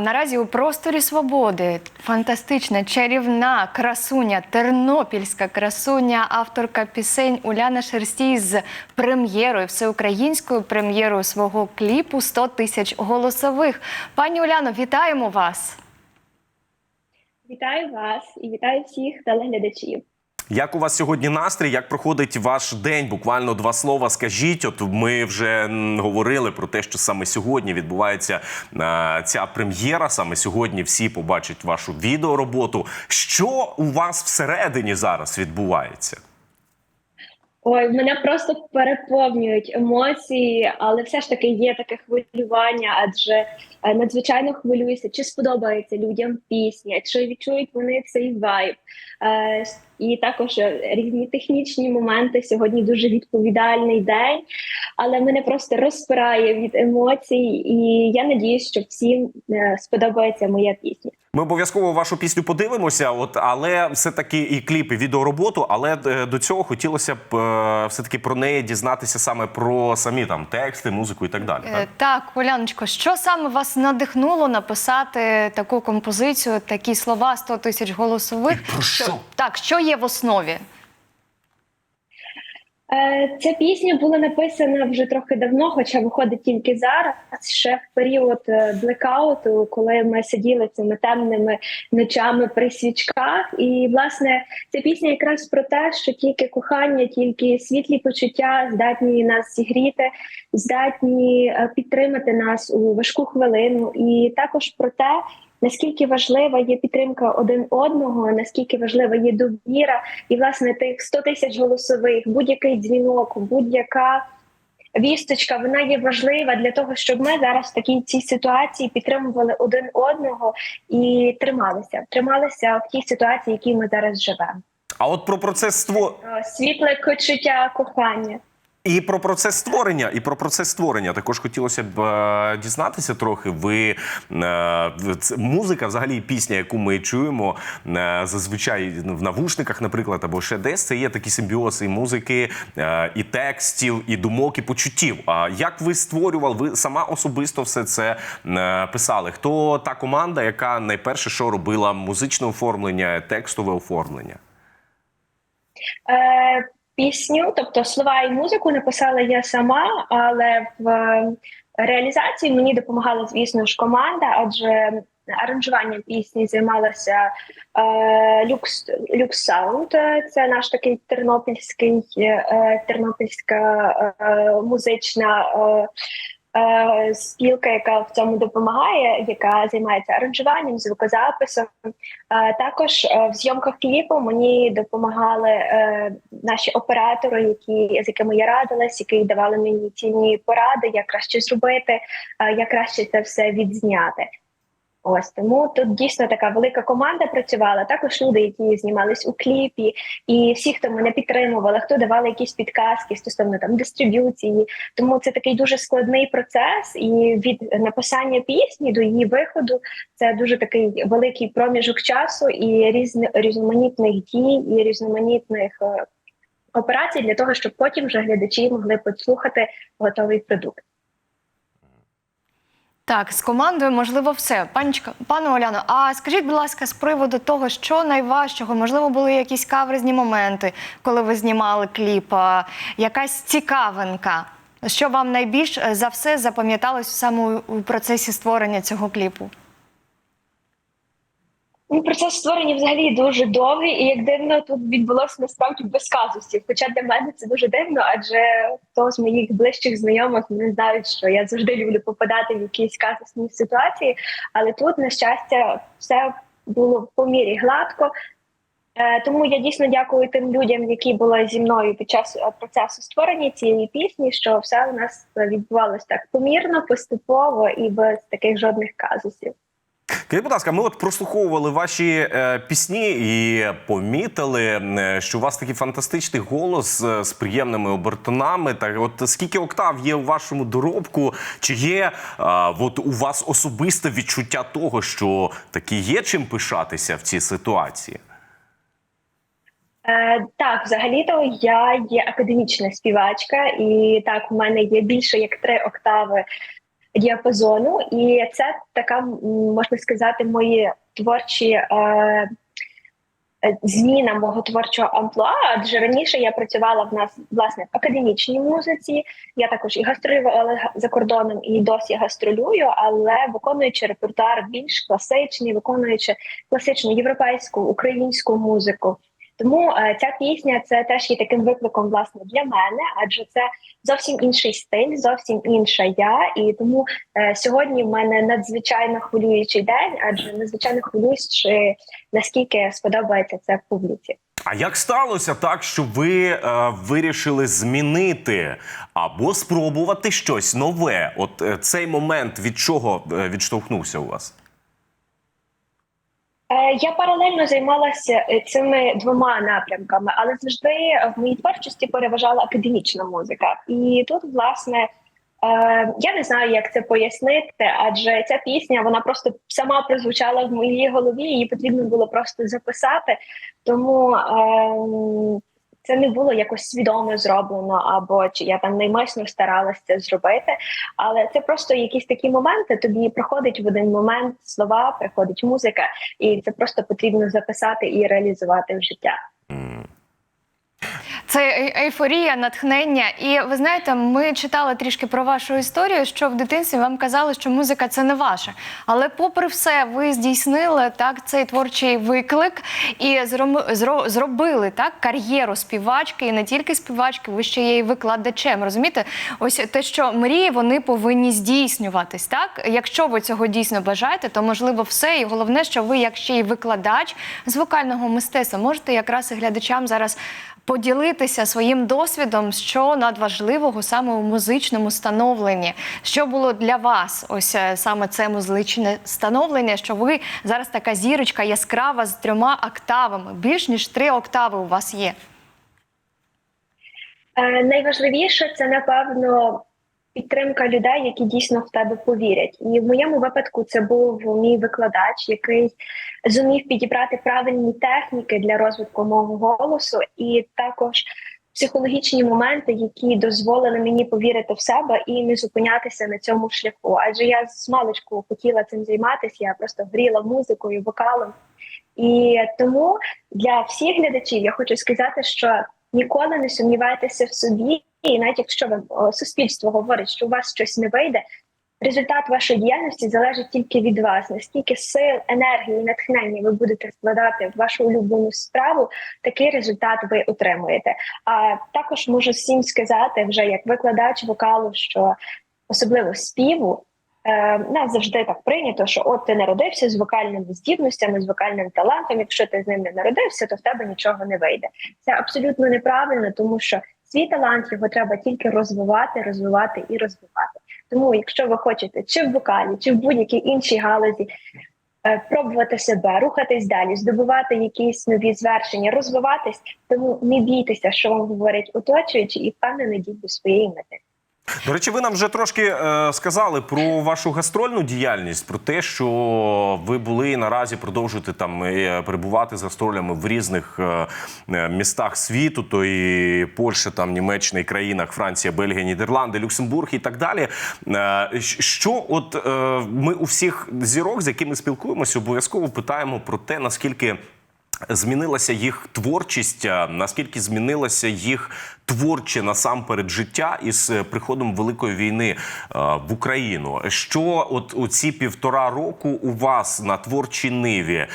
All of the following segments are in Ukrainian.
Наразі у просторі свободи фантастична чарівна красуня, тернопільська красуня, авторка пісень Уляна Шерстій з прем'єрою, всеукраїнською прем'єрою свого кліпу «100 тисяч голосових. Пані Уляно, вітаємо вас! Вітаю вас і вітаю всіх телеглядачів. Як у вас сьогодні настрій? Як проходить ваш день? Буквально два слова скажіть. От ми вже говорили про те, що саме сьогодні відбувається е, ця прем'єра. Саме сьогодні всі побачать вашу відеороботу. Що у вас всередині зараз відбувається? Ой, мене просто переповнюють емоції, але все ж таки є таке хвилювання, адже е, надзвичайно хвилююся, чи сподобається людям пісня, чи відчують вони цей вайб. І також е, різні технічні моменти. Сьогодні дуже відповідальний день, але мене просто розпирає від емоцій, і я надіюсь, що всім е, сподобається моя пісня. Ми обов'язково вашу пісню подивимося, от але все таки і кліп, і відеороботу. Але е, до цього хотілося б е, все таки про неї дізнатися саме про самі там тексти, музику і так далі. Е, Так? Так, Уляночко, що саме вас надихнуло написати таку композицію, такі слова 100 тисяч голосових? І про що? Так, що є в основі? Е, Ця пісня була написана вже трохи давно, хоча виходить тільки зараз, ще в період е, блекауту, коли ми сиділи цими темними ночами при свічках. І власне ця пісня якраз про те, що тільки кохання, тільки світлі почуття здатні нас зігріти, здатні е, підтримати нас у важку хвилину, і також про те. Наскільки важлива є підтримка один одного, наскільки важлива є довіра, і власне тих 100 тисяч голосових, будь-який дзвінок, будь-яка вісточка, вона є важлива для того, щоб ми зараз в такій цій ситуації підтримували один одного і трималися, трималися в тій ситуації, в якій ми зараз живемо. А от про процес ство... Е, Світле почуття кохання. І про процес створення, і про процес створення також хотілося б е, дізнатися трохи. Ви е, музика, взагалі пісня, яку ми чуємо е, зазвичай в навушниках, наприклад, або ще десь це є такі симбіози і музики, е, і текстів, і думок, і почуттів. А як ви створювали? Ви сама особисто все це е, писали? Хто та команда, яка найперше що робила музичне оформлення, текстове оформлення? Е, пісню, тобто слова і музику написала я сама, але в е, реалізації мені допомагала, звісно ж, команда, адже аранжуванням пісні займалася е, Люкс Люкс Саунд. Це наш такий тернопільський е, тернопільська е, музична. Е, е, Спілка, яка в цьому допомагає, яка займається аранжуванням, звукозаписом. Е, Також е, в зйомках кліпу мені допомагали наші оператори, які з якими я радилась, які давали мені цінні поради, як краще зробити, як краще це все відзняти. Ось тому тут дійсно така велика команда працювала. Також люди, які знімались у кліпі, і всі, хто мене підтримували, хто давали якісь підказки стосовно там дистриб'юції. Тому це такий дуже складний процес, і від написання пісні до її виходу це дуже такий великий проміжок часу і різни, різноманітних дій, і різноманітних е, операцій для того, щоб потім вже глядачі могли послухати готовий продукт. Так, з командою можливо все. Панічка, пане Оляно, а скажіть, будь ласка, з приводу того, що найважчого, можливо, були якісь каверзні моменти, коли ви знімали кліп, якась цікавинка. Що вам найбільш е, за все запам'яталось саме у процесі створення цього кліпу? Ну, процес створення взагалі дуже довгий, і як дивно тут відбулося насправді без казусів. Хоча для мене це дуже дивно, адже хто з моїх ближчих знайомих не знають, що я завжди люблю попадати в якісь казусні ситуації. Але тут, на щастя, все було по мірі гладко. Е, Тому я дійсно дякую тим людям, які були зі мною під час е, процесу створення цієї пісні, що все у нас відбувалося так помірно, поступово і без таких жодних казусів. Скажіть, будь ласка, ми от прослуховували ваші е, пісні і помітили, е, що у вас такий фантастичний голос е, з приємними обертонами. Та от скільки октав є у вашому доробку? Чи є е, от у вас особисте відчуття того, що таки є чим пишатися в цій ситуації? Е, так, взагалі-то я є академічна співачка, і так, у мене є більше як три октави діапазону, і це така можна сказати, мої творчі. Е, е, Зміна мого творчого амплуа, адже раніше я працювала в нас власне в академічній музиці. Я також і гастролювала за кордоном, і досі гастролюю, але виконуючи репертуар більш класичний, виконуючи класичну європейську українську музику. Тому е, ця пісня це теж є таким викликом власне для мене, адже це зовсім інший стиль, зовсім інша я. І тому е, сьогодні в мене надзвичайно хвилюючий день, адже надзвичайно хвилююсь, чи наскільки сподобається це публіці. А як сталося так, що ви е, вирішили змінити або спробувати щось нове? От е, цей момент від чого е, відштовхнувся у вас? Е, Я паралельно займалася е, цими двома напрямками, але завжди в моїй творчості переважала академічна музика. І тут, власне, е, я не знаю, як це пояснити, адже ця пісня вона просто сама прозвучала в моїй голові, її потрібно було просто записати. Тому ем, це не було якось свідомо зроблено, або чи я там наймисно старалася це зробити. Але це просто якісь такі моменти. Тобі проходить в один момент слова, приходить музика, і це просто потрібно записати і реалізувати в життя. Це ейфорія, натхнення. І ви знаєте, ми читали трішки про вашу історію, що в дитинстві вам казали, що музика це не ваше. Але, попри все, ви здійснили так цей творчий виклик і зробили так кар'єру співачки, і не тільки співачки, ви ще є і викладачем. Розумієте, ось те, що мрії, вони повинні здійснюватись. Так, якщо ви цього дійсно бажаєте, то можливо все. І головне, що ви, як ще й викладач з вокального мистецтва, можете якраз і глядачам зараз поділитися своїм досвідом, що надважливого саме у музичному становленні. Що було для вас? Ось е, саме це музичне становлення, що ви зараз така зірочка яскрава з трьома октавами. Більш ніж три октави у вас є. Е, найважливіше це напевно підтримка людей, які дійсно в тебе повірять. І в моєму випадку це був мій викладач, який зумів підібрати правильні техніки для розвитку мого голосу, і також психологічні моменти, які дозволили мені повірити в себе і не зупинятися на цьому шляху. Адже я з маличку хотіла цим займатися, я просто гріла музикою, вокалом. І тому для всіх глядачів я хочу сказати, що ніколи не сумнівайтеся в собі, і навіть якщо о, суспільство говорить, що у вас щось не вийде. Результат вашої діяльності залежить тільки від вас. Наскільки сил, енергії, натхнення ви будете вкладати в вашу улюблену справу, такий результат ви отримуєте. А також можу всім сказати, вже як викладач вокалу, що особливо співу. Е, нас завжди так прийнято, що от ти народився з вокальними здібностями, з вокальним талантом. Якщо ти з ним не народився, то в тебе нічого не вийде. Це абсолютно неправильно, тому що свій талант його треба тільки розвивати, розвивати і розвивати. Тому, якщо ви хочете чи в вокалі, чи в будь-якій іншій галузі е, пробувати себе, рухатись далі, здобувати якісь нові звершення, розвиватись, тому не бійтеся, що вам говорять оточуючі, і впевнено йдіть до своєї мети. До речі, ви нам вже трошки е, сказали про вашу гастрольну діяльність, про те, що ви були наразі продовжуєте там е, перебувати з гастролями в різних е, е, містах світу, то і Польща, там Німеччина, і країнах Франція, Бельгія, Нідерланди, Люксембург і так далі. Е, що, от е, ми у всіх зірок, з якими спілкуємося, обов'язково питаємо про те, наскільки. Змінилася їх творчість, наскільки змінилося їх творче насамперед життя із е, приходом великої війни е, в Україну. Що от у ці півтора року у вас на творчій ниві?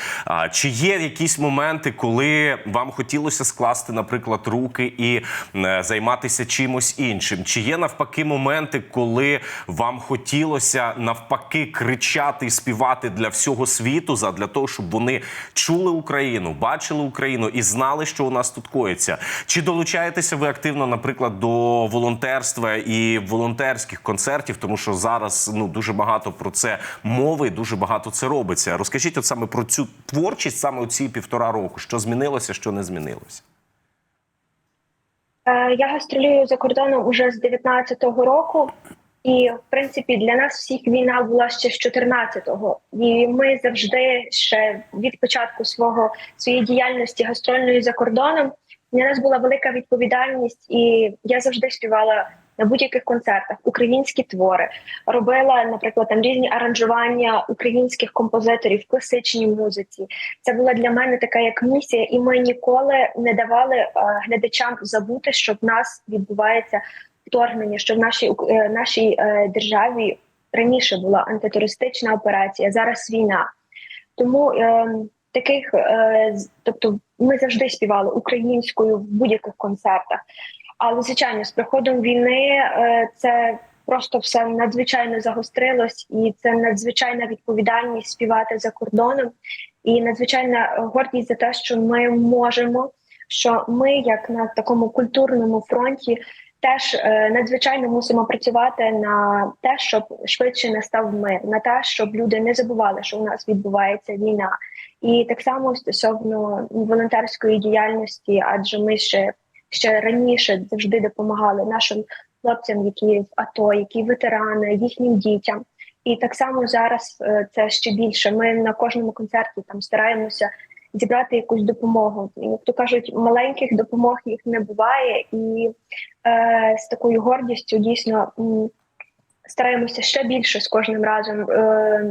Чи є якісь моменти, коли вам хотілося скласти, наприклад, руки і е, займатися чимось іншим? Чи є навпаки моменти, коли вам хотілося навпаки кричати і співати для всього світу, для того, щоб вони чули Україну, бачили Україну і знали, що у нас тут коїться? Чи долучаєтеся ви активно, наприклад, до волонтерства і волонтерських концертів, тому що зараз ну дуже багато про це мови, дуже багато це робиться. Розкажіть от саме про цю творчість, саме у ці півтора року, що змінилося, що не змінилося. Е, Я гастролюю за кордоном уже з 19-го року, і в принципі для нас всіх війна була ще з 14-го. І ми завжди ще від початку свого своєї діяльності гастрольної за кордоном. Для нас була велика відповідальність, і я завжди співала на будь-яких концертах українські твори, робила, наприклад, там різні аранжування українських композиторів в класичній музиці. Це була для мене така як місія, і ми ніколи не давали е, глядачам забути, що в нас відбувається вторгнення, що в нашій е, нашій е, державі раніше була антитерористична операція, зараз війна. Тому е, таких, е, тобто, ми завжди співали українською в будь-яких концертах. Але звичайно, з приходом війни е, це просто все надзвичайно загострилось, і це надзвичайна відповідальність співати за кордоном, і надзвичайна гордість за те, що ми можемо, що ми, як на такому культурному фронті, теж е, надзвичайно мусимо працювати на те, щоб швидше настав мир, на те, щоб люди не забували, що у нас відбувається війна. І так само стосовно волонтерської діяльності, адже ми ще ще раніше завжди допомагали нашим хлопцям, які в АТО, які ветерани, їхнім дітям. І так само зараз е, це ще більше. Ми на кожному концерті там стараємося зібрати якусь допомогу. Як то кажуть, маленьких допомог їх не буває, і е, з такою гордістю дійсно стараємося ще більше з кожним разом е,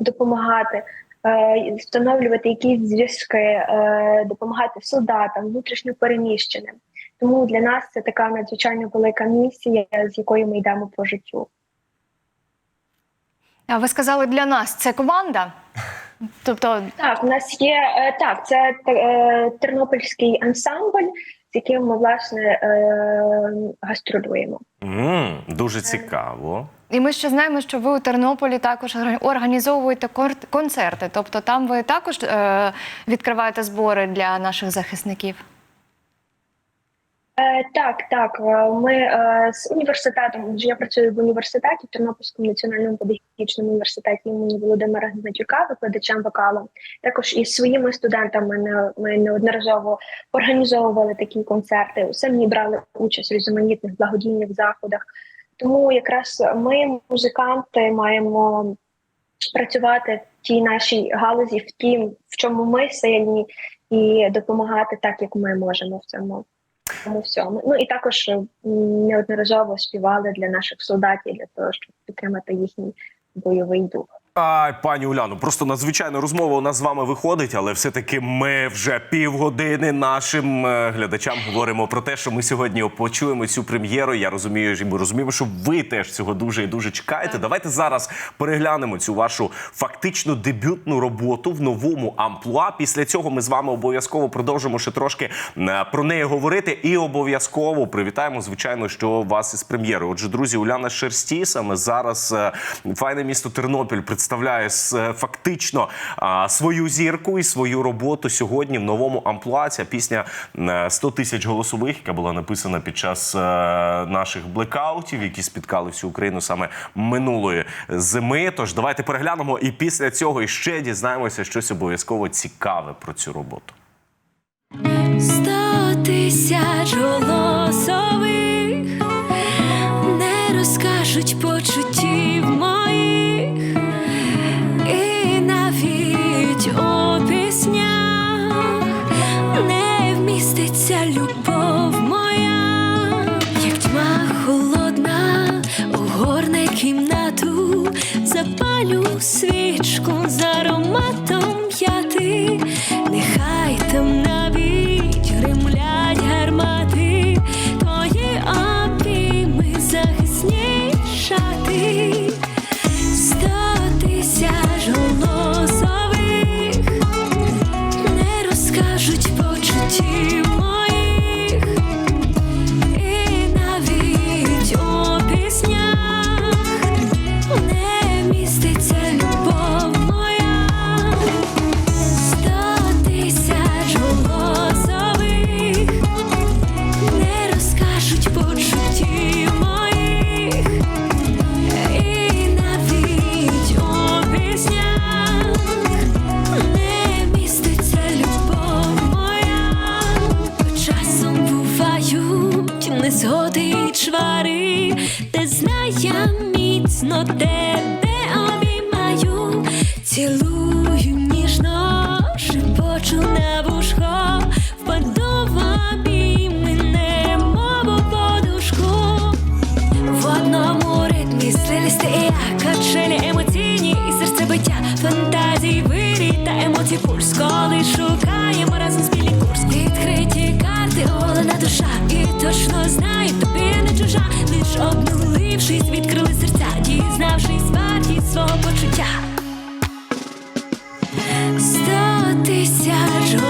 допомагати. е, Встановлювати якісь зв'язки, е, допомагати солдатам, внутрішньо переміщеним. Тому для нас це така надзвичайно велика місія, з якою ми йдемо по життю. А ви сказали для нас це команда? Тобто, Так, у нас є е, так, це е, тернопільський ансамбль, з яким ми власне е, гастролюємо. Mm, дуже цікаво. і ми ще знаємо, що ви у Тернополі також організовуєте концерти. Тобто, там ви також відкриваєте збори для наших захисників. Е, так, так. е, Ми е, з університетом, я працюю в університеті, в Тернопільському національному педагогічному університеті імені Володимира Гнатюка, викладачем вокалу. Також із своїми студентами ми неодноразово організовували такі концерти. Самі брали участь в різноманітних благодійних заходах. Тому якраз ми, музиканти, маємо працювати в тій нашій галузі, в тім, в чому ми сильні, і допомагати так, як ми можемо в цьому. Тому всьому. Ну і також неодноразово співали для наших солдатів для того, щоб підтримати їхній бойовий дух. Ай, пані Уляно, просто надзвичайна розмова у нас з вами виходить, але все-таки ми вже півгодини нашим е, глядачам говоримо про те, що ми сьогодні почуємо цю прем'єру. Я розумію, і ми розуміємо, що ви теж цього дуже і дуже чекаєте. Давайте зараз переглянемо цю вашу фактично дебютну роботу в новому амплуа. Після цього ми з вами обов'язково продовжимо ще трошки е, про неї говорити. І обов'язково привітаємо, звичайно, що вас із прем'єрою. Отже, друзі, Уляна Шерсті саме зараз е, файне місто Тернопіль представляє е, фактично свою зірку і свою роботу сьогодні в новому амплуа. Ця пісня е, «100 тисяч голосових, яка була написана під час е, наших блекаутів, які спіткали всю Україну саме минулої зими. Тож давайте переглянемо і після цього іще дізнаємося щось обов'язково цікаве про цю роботу. Сто тисяч голосових запалю свічку незгоди й чвари, де знає міцно тебе обіймаю, цілую ніжно, шепочу на вушко, впаду в обійми, немов у подушку. Шелести і я, качелі емоційні. І серцебиття, фантазії, вирій та емоцій. Пульс, коли шукаємо разом спільний курс. Відкриті карти, і точно знаю, тобі не чужа, лиш обнулившись, відкрили серця, дізнавшись вартість свого почуття. Сто тисяч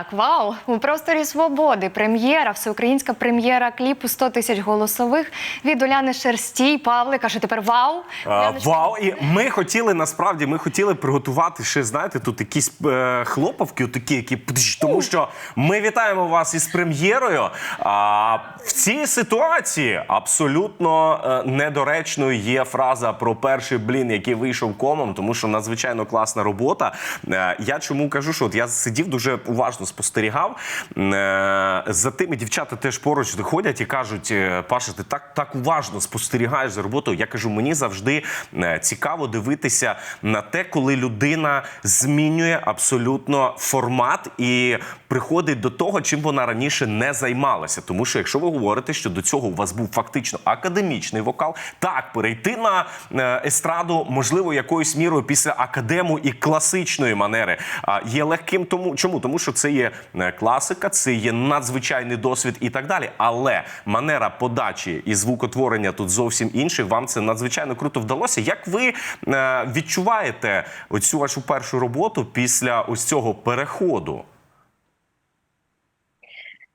так, вау! У просторі свободи. Прем'єра, всеукраїнська прем'єра кліпу 100 тисяч голосових від Уляни Шерстій. Павлика, що тепер вау! А, вау, і ми хотіли насправді ми хотіли приготувати ще, знаєте, тут якісь е, хлопавки, такі, які тому що ми вітаємо вас із прем'єрою. А в цій ситуації абсолютно е, недоречною є фраза про перший блін, який вийшов комом, тому що надзвичайно класна робота. Е, я чому кажу, що от я сидів дуже уважно спостерігав е, за тими дівчата теж поруч ходять і кажуть: е, Паша, ти так так уважно спостерігаєш за роботою. Я кажу, мені завжди е, цікаво дивитися на те, коли людина змінює абсолютно формат і приходить до того, чим вона раніше не займалася. Тому що, якщо ви говорите, що до цього у вас був фактично академічний вокал, так перейти на естраду, можливо, якоюсь мірою після академу і класичної манери є легким. Тому чому? Тому що це є е, класика, це є надзвичайний досвід і так далі. Але манера подачі і звукотворення тут зовсім інших. Вам це надзвичайно круто вдалося. Як ви е, відчуваєте оцю вашу першу роботу після ось цього переходу?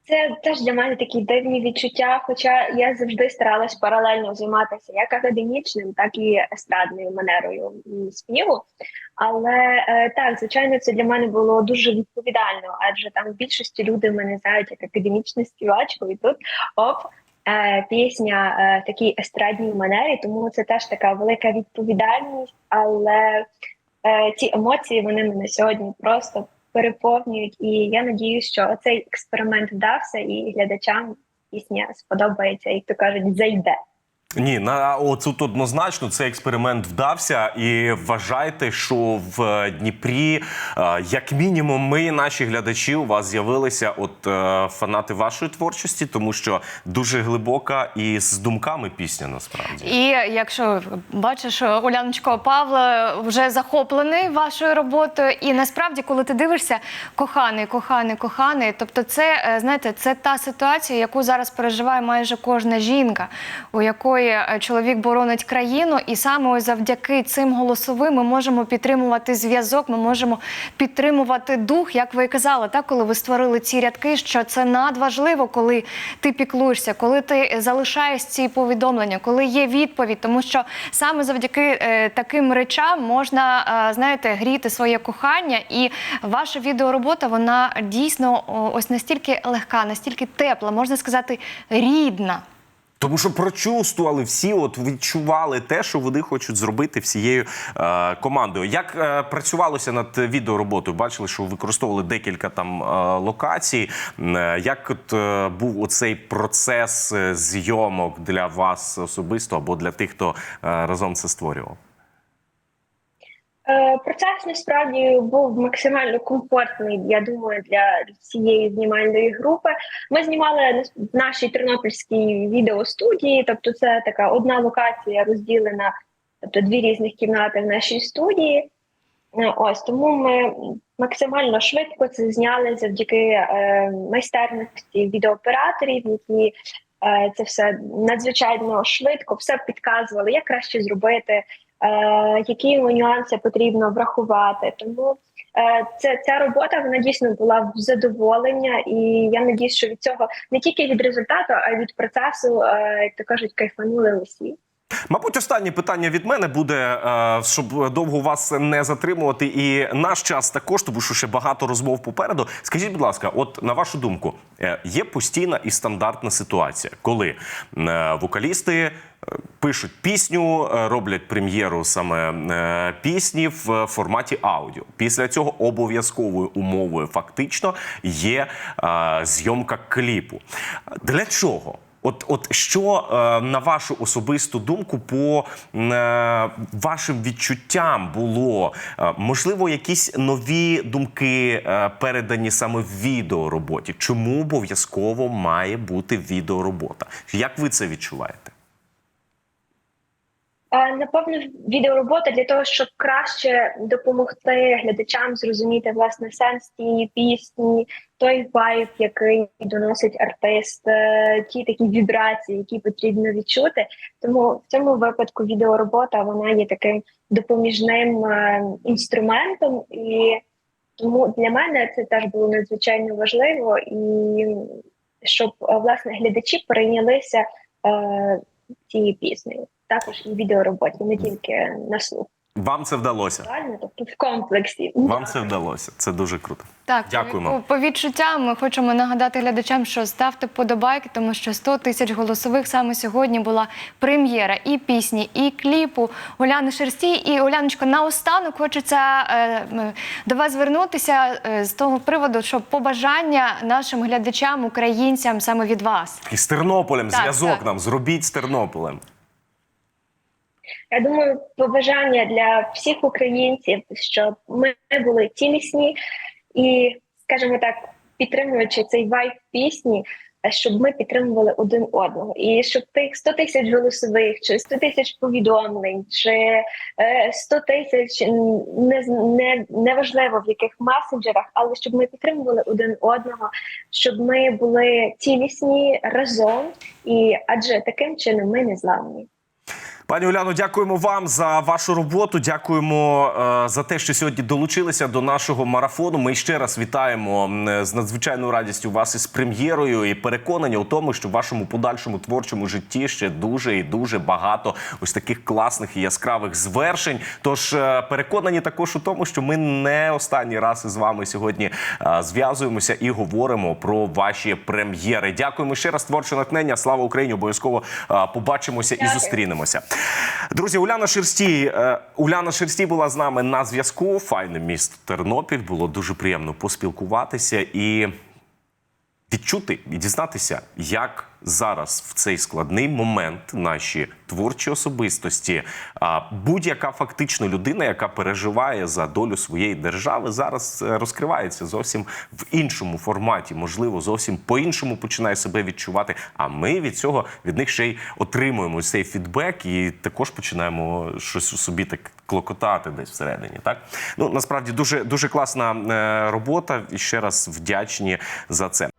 Це теж для мене такі дивні відчуття. Хоча я завжди старалась паралельно займатися як академічним, так і естрадною манерою співу. Але е, так, звичайно, це для мене було дуже відповідально, адже там в більшості люди мене знають як академічну співачку, і тут оп. е, Пісня е, такій естрадній манері, тому це теж така велика відповідальність. Але ці емоції вони мене сьогодні просто переповнюють. І я надіюсь, що цей експеримент вдався, і глядачам пісня сподобається, як то кажуть, зайде. Ні, на оцут однозначно цей експеримент вдався, і вважайте, що в Дніпрі, е, як мінімум, ми, наші глядачі, у вас з'явилися от е, фанати вашої творчості, тому що дуже глибока і з думками пісня насправді. І якщо бачиш, Уляночко Павло вже захоплений вашою роботою, і насправді, коли ти дивишся, коханий, коханий, коханий, тобто, це е, знаєте, це та ситуація, яку зараз переживає майже кожна жінка, у якої е, чоловік боронить країну, і саме ось завдяки цим голосовим ми можемо підтримувати зв'язок, ми можемо підтримувати дух, як ви і казали, так коли ви створили ці рядки, що це надважливо, коли ти піклуєшся, коли ти залишаєш ці повідомлення, коли є відповідь, тому що саме завдяки е, таким речам можна е, знаєте гріти своє кохання, і ваша відеоробота вона дійсно ось настільки легка, настільки тепла, можна сказати, рідна. Тому що прочувствували всі, от відчували те, що вони хочуть зробити всією е, командою. Як е, працювалося над відеороботою? Бачили, що використовували декілька там е, локацій. Е, як от е, був оцей процес е, зйомок для вас особисто або для тих, хто е, разом це створював? Е, Процес насправді був максимально комфортний, я думаю, для всієї знімальної групи. Ми знімали в нашій тернопільській відеостудії, тобто це така одна локація розділена, тобто дві різних кімнати в нашій студії. Е, Ось тому ми максимально швидко це зняли завдяки е, майстерності відеооператорів, які е, це все надзвичайно швидко все підказували, як краще зробити, які нюанси потрібно врахувати. Тому е, це ця робота вона дійсно була в задоволення, і я надіюсь, що від цього не тільки від результату, а й від процесу, е, як то кажуть, кайфанули усі. Мабуть, останнє питання від мене буде, е, щоб довго вас не затримувати, і наш час також, тому що ще багато розмов попереду. Скажіть, будь ласка, от на вашу думку, е, є постійна і стандартна ситуація, коли е, вокалісти пишуть пісню, роблять прем'єру саме пісні в форматі аудіо. Після цього обов'язковою умовою фактично є зйомка кліпу. Для чого? От, от що е, на вашу особисту думку по е, вашим відчуттям було? Е, можливо, якісь нові думки передані саме в відеороботі? Чому обов'язково має бути відеоробота? Як ви це відчуваєте? Напевно, відеоробота для того, щоб краще допомогти глядачам зрозуміти власне сенс тієї пісні, той вайб, який доносить артист, е, ті такі вібрації, які потрібно відчути. Тому в цьому випадку відеоробота вона є таким допоміжним е, інструментом, і тому для мене це теж було надзвичайно важливо, і щоб е, власне глядачі перейнялися е, цією піснею. Також і відеороботі, не тільки на слух, Вам це вдалося? Тобто в комплексі. Вам це вдалося. Це дуже круто. Так, Дякуємо. По, по відчуттям ми хочемо нагадати глядачам, що ставте подобайки, тому що 100 тисяч голосових саме сьогодні була прем'єра і пісні, і кліпу Уляни Шерстій. І Уляночко, наостанок хочеться е, до вас звернутися е, з того приводу, що побажання нашим глядачам, українцям саме від вас. І з Тернополем Так, зв'язок так. нам зробіть з Тернополем. Я думаю, побажання для всіх українців, щоб ми були цілісні і, скажімо так, підтримуючи цей вайб пісні, е, щоб ми підтримували один одного, і щоб тих 100 тисяч голосових, чи 100 тисяч повідомлень, чи е, 100 тисяч м, не, не неважливо в яких месенджерах, але щоб ми підтримували один одного, щоб ми були цілісні разом, і адже таким чином ми не зламні. Пані Уляно, дякуємо вам за вашу роботу. Дякуємо е, за те, що сьогодні долучилися до нашого марафону. Ми ще раз вітаємо з надзвичайною радістю вас із прем'єрою і переконані у тому, що в вашому подальшому творчому житті ще дуже і дуже багато ось таких класних і яскравих звершень. Тож е, переконані також у тому, що ми не останній раз із вами сьогодні е, зв'язуємося і говоримо про ваші прем'єри. Дякуємо ще раз. Творче натхнення. Слава Україні! Обов'язково побачимося і Дякую. зустрінемося. Друзі, Уляна Шерстій. е, Уляна Шерстій була з нами на зв'язку. Файне місто Тернопіль. Було дуже приємно поспілкуватися і відчути і дізнатися, як зараз в цей складний момент наші творчі особистості, а будь-яка фактично людина, яка переживає за долю своєї держави, зараз е, розкривається зовсім в іншому форматі, можливо, зовсім по-іншому починає себе відчувати. А ми від цього від них ще й отримуємо цей фідбек і також починаємо щось у собі так клокотати десь всередині. Так ну насправді дуже дуже класна е, робота. І ще раз вдячні за це.